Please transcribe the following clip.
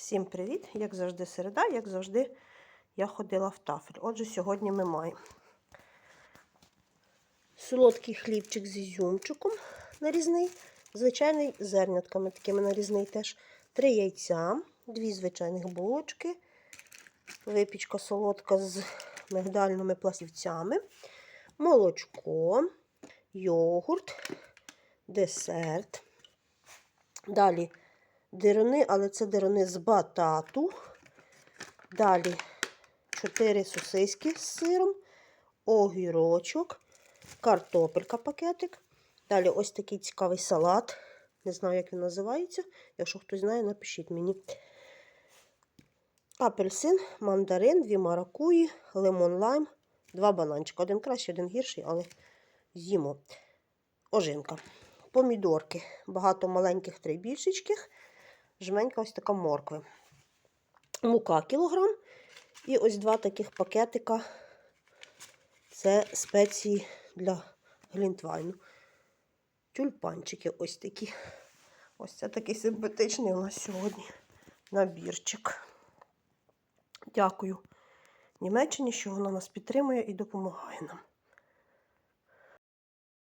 Всім привіт! Як завжди, середа, як завжди, я ходила в тафель. Отже, сьогодні ми маємо солодкий хлібчик з ізюмчиком нарізний, звичайний зернятками такими нарізний теж. Три яйця, дві звичайних булочки, випічка солодка з мигдальними пластівцями, молочко, йогурт, десерт. Далі дирони, але це дирони з батату. Далі 4 сосиски з сиром, огірочок, картопелька пакетик. Далі ось такий цікавий салат. Не знаю, як він називається. Якщо хтось знає, напишіть мені. Апельсин, мандарин, дві маракуї, лимон лайм, два бананчика. Один кращий, один гірший, але з'їмо. Ожинка. Помідорки. Багато маленьких, три більшечких. Жменька ось така моркви. Мука кілограм. І ось два таких пакетика. Це спеції для глінтвайну. Тюльпанчики ось такі. Ось це такий симпатичний у нас сьогодні набірчик. Дякую Німеччині, що вона нас підтримує і допомагає нам.